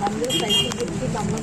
làm nước này sử cái đồng lắm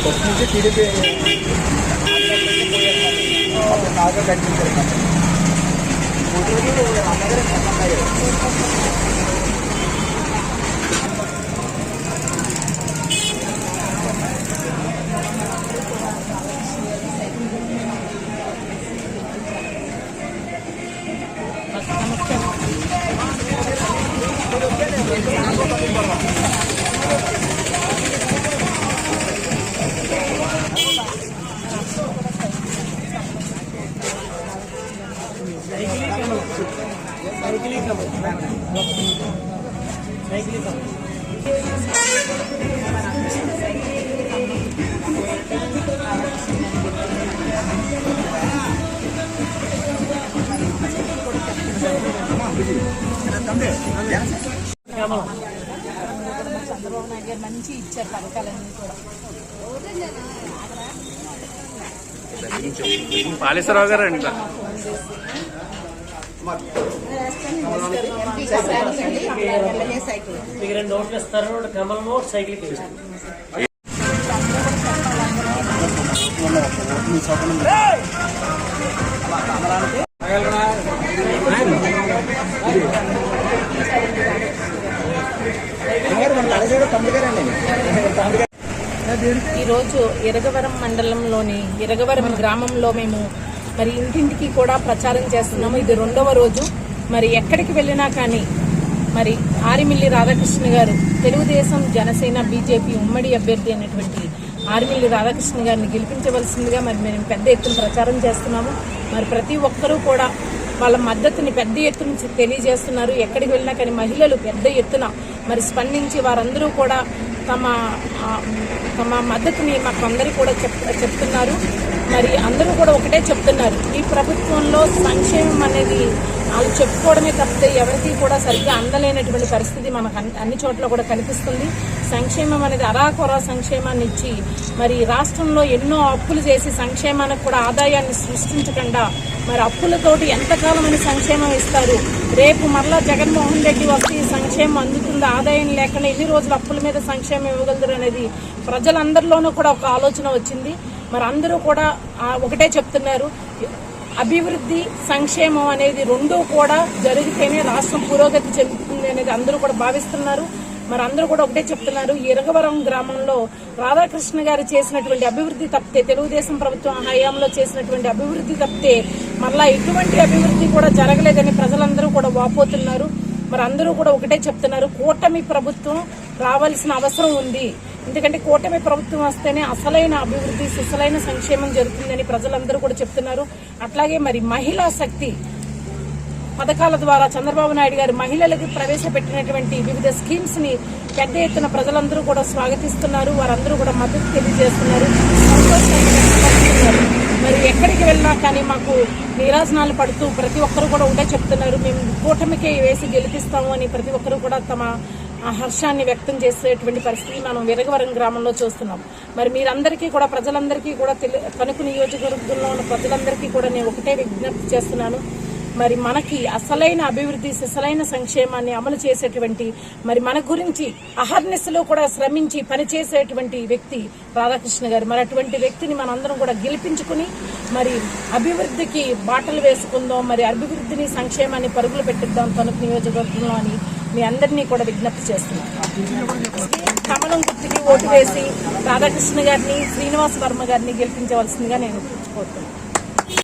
first నుంచి TDP బాగా కనిపించారు చంద్రబాబు నాయుడు గారు మంచి ఇచ్చారు పథకాలన్నీ కూడా పాలేశ్వరరావు గారు అండి మీకు రెండు ఓట్లు ఇస్తారు రెండు కమలము ఒకటి సైకిల్కి ఈరోజు ఇరగవరం మండలంలోని ఇరగవరం గ్రామంలో మేము మరి ఇంటింటికి కూడా ప్రచారం చేస్తున్నాము. ఇది రెండవ రోజు. మరి ఎక్కడికి వెళ్ళినా కానీ మరి ఆరిమిల్లి రాధాకృష్ణ గారు తెలుగుదేశం జనసేన బీజేపీ ఉమ్మడి అభ్యర్థి అయినటువంటి ఆరిమిల్లి రాధాకృష్ణ గారిని గెలిపించవలసిందిగా మరి మేము పెద్ద ఎత్తున ప్రచారం చేస్తున్నాము. మరి ప్రతి ఒక్కరూ కూడా వాళ్ళ మద్దతుని పెద్ద ఎత్తున తెలియజేస్తున్నారు. ఎక్కడికి వెళ్ళినా కానీ మహిళలు పెద్ద ఎత్తున మరి స్పందించి వారందరూ కూడా తమ తమ మద్దతుని మాకు అందరికీ కూడా చెప్ చెప్తున్నారు. మరి అందరూ కూడా ఒకటే చెప్తున్నారు. ఈ ప్రభుత్వంలో సంక్షేమం అనేది వాళ్ళు చెప్పుకోవడమే తప్పితే ఎవరికి కూడా సరిగ్గా అందలేనటువంటి పరిస్థితి మనకు అన్ని- అన్ని చోట్ల కూడా కనిపిస్తుంది. సంక్షేమం అనేది అరాకొర సంక్షేమాన్ని ఇచ్చి మరి రాష్ట్రంలో ఎన్నో అప్పులు చేసి సంక్షేమానికి కూడా ఆదాయాన్ని సృష్టించకుండా మరి అప్పులతోటి ఎంతకాలం అని సంక్షేమం ఇస్తారు? రేపు మరలా జగన్మోహన్ రెడ్డి వస్తే ఈ సంక్షేమం అందుతుంది? ఆదాయం లేకుండా ఎన్ని రోజులు అప్పుల మీద సంక్షేమం ఇవ్వగలరు అనేది ప్రజలందరిలోనూ కూడా ఒక ఆలోచన వచ్చింది. మరి అందరూ కూడా ఒకటే చెప్తున్నారు. అభివృద్ధి సంక్షేమం అనేది రెండూ కూడా జరిగితేనే రాష్ట్రం పురోగతి చెందుతుంది అనేది అందరూ కూడా భావిస్తున్నారు. మరి అందరూ కూడా ఒకటే చెప్తున్నారు. ఇరగవరం గ్రామంలో రాధాకృష్ణ గారు చేసినటువంటి అభివృద్ధి తప్పితే తెలుగుదేశం ప్రభుత్వం హయాంలో చేసినటువంటి అభివృద్ధి తప్పితే మళ్ళా ఎటువంటి అభివృద్ధి కూడా జరగలేదని ప్రజలందరూ కూడా వాపోతున్నారు. మరి అందరూ కూడా ఒకటే చెప్తున్నారు. కూటమి ప్రభుత్వం రావాల్సిన అవసరం ఉంది. ఎందుకంటే కూటమి ప్రభుత్వం వస్తేనే అసలైన అభివృద్ధి సుసలైన సంక్షేమం జరుగుతుందని ప్రజలందరూ కూడా చెప్తున్నారు. అట్లాగే మరి మహిళా శక్తి పథకాల ద్వారా చంద్రబాబు నాయుడు గారు మహిళలకు ప్రవేశపెట్టినటువంటి వివిధ స్కీమ్స్ని పెద్ద ఎత్తున ప్రజలందరూ కూడా స్వాగతిస్తున్నారు. వారందరూ కూడా మద్దతు తెలియజేస్తున్నారు. మరి ఎక్కడికి వెళ్ళినా కానీ మాకు నీరాజనాలు పడుతూ ప్రతి ఒక్కరు కూడా ఉండే చెప్తున్నారు. మేము కూటమికే వేసి గెలిపిస్తాము అని ప్రతి ఒక్కరు కూడా తమ హర్షాన్ని వ్యక్తం చేసేటువంటి పరిస్థితి మనం విరగవరం గ్రామంలో చూస్తున్నాం. మరి మీరందరికీ కూడా ప్రజలందరికీ కూడా తెలు- తణుకు నియోజకవర్గంలో ఉన్న ప్రజలందరికీ కూడా నేను ఒకటే విజ్ఞప్తి చేస్తున్నాను. మరి మనకి అసలైన అభివృద్ధి సిసలైన సంక్షేమాన్ని అమలు చేసేటువంటి మరి మన గురించి అహర్నిశలో కూడా శ్రమించి పనిచేసేటువంటి వ్యక్తి రాధాకృష్ణ గారు. మరి అటువంటి వ్యక్తిని మనందరం కూడా గెలిపించుకుని మరి అభివృద్ధికి బాటలు వేసుకుందాం మరి అభివృద్ధిని సంక్షేమాన్ని పరుగులు పెట్టిద్దాం తణుకు నియోజకవర్గంలో అని మీ అందరినీ కూడా విజ్ఞప్తి చేస్తున్నాను. కమలం గుర్తుకి ఓటు వేసి రాధాకృష్ణ గారిని శ్రీనివాస్ వర్మ గారిని గెలిపించవలసిందిగా నేను కోరుతున్నాను.